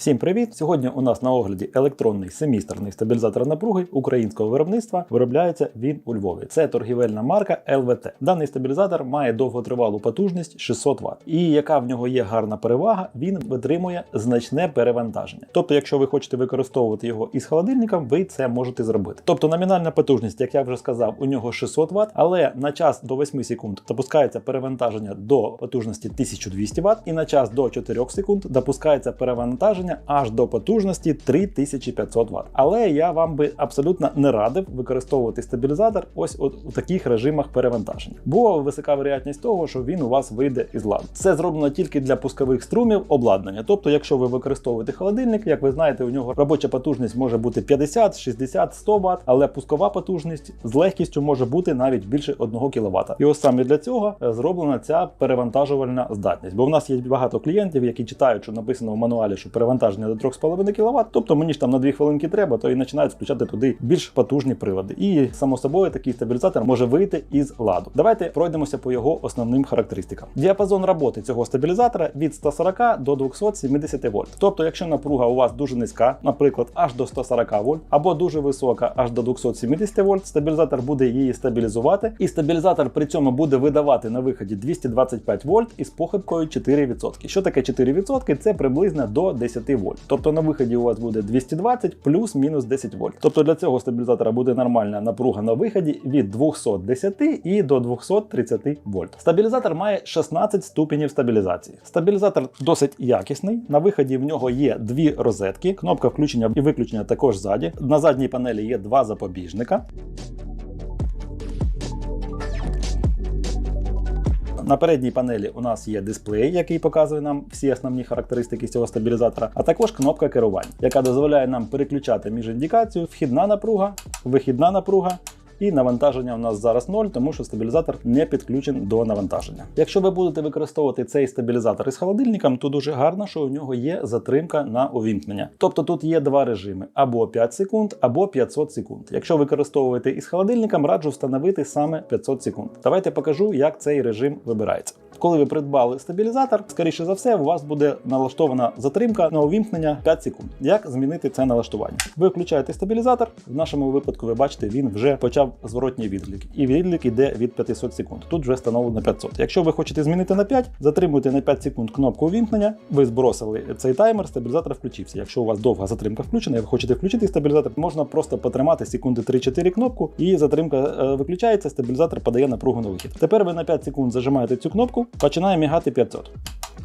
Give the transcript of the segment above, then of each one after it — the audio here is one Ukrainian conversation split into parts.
Всім привіт! Сьогодні у нас на огляді електронний семістерний стабілізатор напруги українського виробництва. Виробляється він у Львові. Це торгівельна марка ЛВТ. Даний стабілізатор має довготривалу потужність 600 Вт. І яка в нього є гарна перевага, він витримує значне перевантаження. Тобто, якщо ви хочете використовувати його із холодильником, ви це можете зробити. Тобто номінальна потужність, як я вже сказав, у нього 600 Вт, але на час до 8 секунд допускається перевантаження до потужності 1200 Вт, і на час до 4 секунд допускається перевантаження аж до потужності 3500 Вт. Але я вам би абсолютно не радив використовувати стабілізатор ось у, у таких режимах перевантаження, бо висока вероятність того, що він у вас вийде із ладу. Це зроблено тільки для пускових струмів обладнання. Тобто, якщо ви використовуєте холодильник, як ви знаєте, у нього робоча потужність може бути 50, 60, 100 Вт, але пускова потужність з легкістю може бути навіть більше 1 кВт. І ось саме для цього е, зроблена ця перевантажувальна здатність. Бо в нас є багато клієнтів, які читають, що написано в мануалі, що перевантаження до 3,5 кВт, тобто мені ж там на 2 хвилинки треба, то і починають включати туди більш потужні прилади. І само собою такий стабілізатор може вийти із ладу. Давайте пройдемося по його основним характеристикам. Діапазон роботи цього стабілізатора від 140 до 270 вольт. Тобто, якщо напруга у вас дуже низька, наприклад, аж до 140 вольт, або дуже висока, аж до 270 вольт, стабілізатор буде її стабілізувати, і стабілізатор при цьому буде видавати на виході 225 вольт із похибкою 4%. Що таке 4%? Це приблизно до 10 вольт. Тобто на виході у вас буде 220 плюс-мінус 10 вольт. Тобто для цього стабілізатора буде нормальна напруга на виході від 210 і до 230 вольт. Стабілізатор має 16 ступенів стабілізації. Стабілізатор досить якісний. На виході в нього є дві розетки, кнопка включення і виключення також ззаді. На задній панелі є два запобіжника. На передній панелі у нас є дисплей, який показує нам всі основні характеристики цього стабілізатора, а також кнопка керування, яка дозволяє нам переключати між індикацією вхідна напруга, вихідна напруга. І навантаження у нас зараз 0, тому що стабілізатор не підключений до навантаження. Якщо ви будете використовувати цей стабілізатор із холодильником, то дуже гарно, що у нього є затримка на увімкнення. Тобто тут є два режими: або 5 секунд, або 500 секунд. Якщо використовуєте із холодильником, раджу встановити саме 500 секунд. Давайте покажу, як цей режим вибирається. Коли ви придбали стабілізатор, скоріше за все, у вас буде налаштована затримка на увімкнення 5 секунд. Як змінити це налаштування? Ви включаєте стабілізатор. В нашому випадку, ви бачите, він вже почав зворотній відлік, і відлік іде від 500 секунд. Тут вже встановлено 500. Якщо ви хочете змінити на 5, затримуйте на 5 секунд кнопку увімкнення. Ви збросили цей таймер, стабілізатор включився. Якщо у вас довга затримка включена, і ви хочете включити стабілізатор, можна просто потримати секунди 3-4 кнопку, і затримка е, виключається. Стабілізатор подає напругу на вихід. Тепер ви на 5 секунд зажимаєте цю кнопку, починає мігати 500.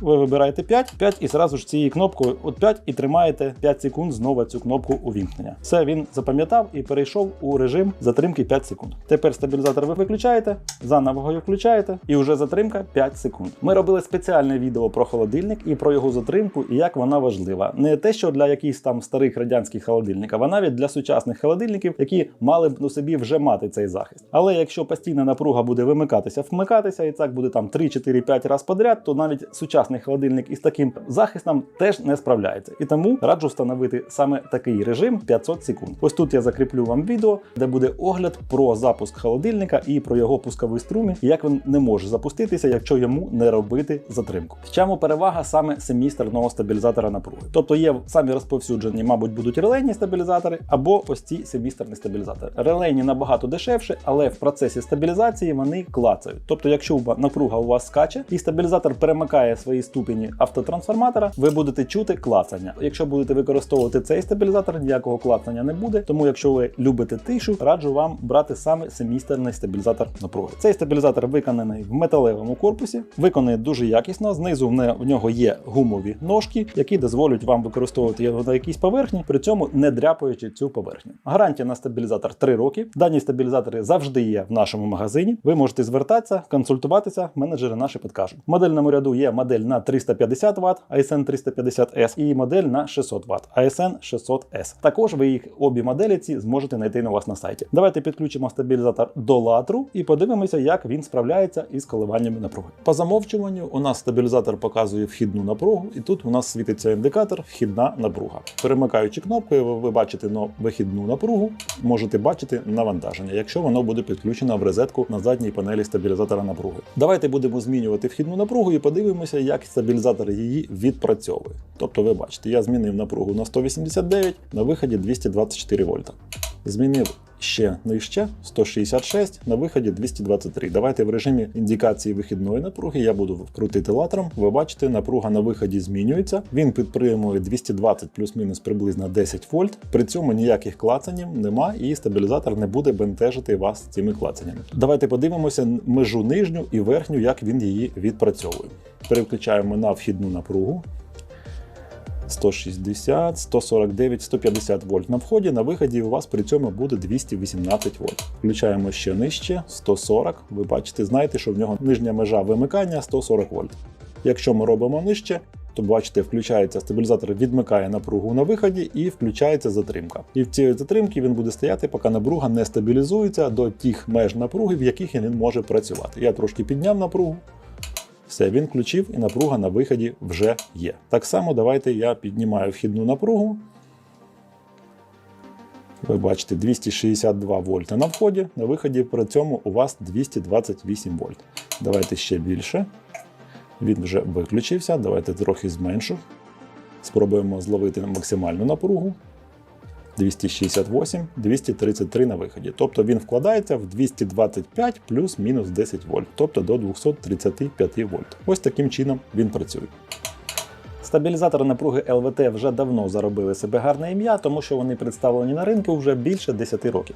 Ви вибираєте 5, 5 і зразу ж цією кнопкою от 5 і тримаєте 5 секунд знову цю кнопку увімкнення. Все він запам'ятав і перейшов у режим затримки 5 секунд. Тепер стабілізатор ви виключаєте, заново його включаєте, і вже затримка 5 секунд. Ми робили спеціальне відео про холодильник і про його затримку, і як вона важлива. Не те, що для якихось там старих радянських холодильників, а навіть для сучасних холодильників, які мали б у собі вже мати цей захист. Але якщо постійна напруга буде вимикатися, вмикатися, і так буде там 3, 4, 5 разів подряд, то навіть сучасний холодильник із таким захистом теж не справляється. І тому раджу встановити саме такий режим 500 секунд. Ось тут я закріплю вам відео, де буде огляд про запуск холодильника і про його пусковий струмі, як він не може запуститися, якщо йому не робити затримку. В чому перевага саме семістерного стабілізатора напруги? Тобто є самі розповсюджені, мабуть, будуть релейні стабілізатори або ось ці семістерні стабілізатори. Релейні набагато дешевше, але в процесі стабілізації вони клацають. Тобто, якщо напруга у вас скаче і стабілізатор перемикає свої ступені автотрансформатора, ви будете чути клацання. Якщо будете використовувати цей стабілізатор, ніякого клацання не буде. Тому, якщо ви любите тишу, раджу вам брати саме семістерний стабілізатор напруги. Цей стабілізатор виконаний в металевому корпусі, виконаний дуже якісно. Знизу в нього є гумові ножки, які дозволять вам використовувати його на якійсь поверхні, при цьому не дряпаючи цю поверхню. Гарантія на стабілізатор 3 роки. Дані стабілізатори завжди є в нашому магазині. Ви можете звертатися, консультуватися. Менеджери наші підкажуть. В модельному ряду є модель на 350 Вт ASN 350S і модель на 600 Вт ASN 600S. Також ви їх обі моделі ці зможете знайти на вас на сайті. Давайте підключимо стабілізатор до латру і подивимося, як він справляється із коливаннями напруги. По замовчуванню у нас стабілізатор показує вхідну напругу, і тут у нас світиться індикатор вхідна напруга. Перемикаючи кнопкою, ви бачите на вихідну напругу, можете бачити навантаження, якщо воно буде підключено в розетку на задній панелі стабілізатора напруги. Давайте будемо змінювати вхідну напругу і подивимося, як як стабілізатор її відпрацьовує. Тобто, ви бачите, я змінив напругу на 189, на виході 224 вольта. Змінив ще нижче 166, на виході 223. Давайте в режимі індикації вихідної напруги я буду крутити латером. Ви бачите, напруга на виході змінюється. Він підтримує 220 плюс-мінус приблизно 10 вольт. При цьому ніяких клацанів нема, і стабілізатор не буде бентежити вас цими клацаннями. Давайте подивимося межу нижню і верхню, як він її відпрацьовує. Переключаємо на вхідну напругу. 160, 149, 150 вольт на вході, на виході у вас при цьому буде 218 вольт. Включаємо ще нижче, 140. Ви бачите, знаєте, що в нього нижня межа вимикання 140 вольт. Якщо ми робимо нижче, то бачите, включається стабілізатор, відмикає напругу на виході і включається затримка. І в цій затримці він буде стояти, поки напруга не стабілізується до тих меж напруги, в яких він може працювати. Я трошки підняв напругу. Все, він включив і напруга на виході вже є. Так само давайте я піднімаю вхідну напругу. Ви бачите 262 вольта на вході, на виході при цьому у вас 228 вольт. Давайте ще більше. Він вже виключився. Давайте трохи зменшу. Спробуємо зловити максимальну напругу. 268, 233 на виході. Тобто він вкладається в 225 плюс-мінус 10 вольт, тобто до 235 вольт. Ось таким чином він працює. Стабілізатори напруги ЛВТ вже давно заробили себе гарне ім'я, тому що вони представлені на ринку вже більше 10 років.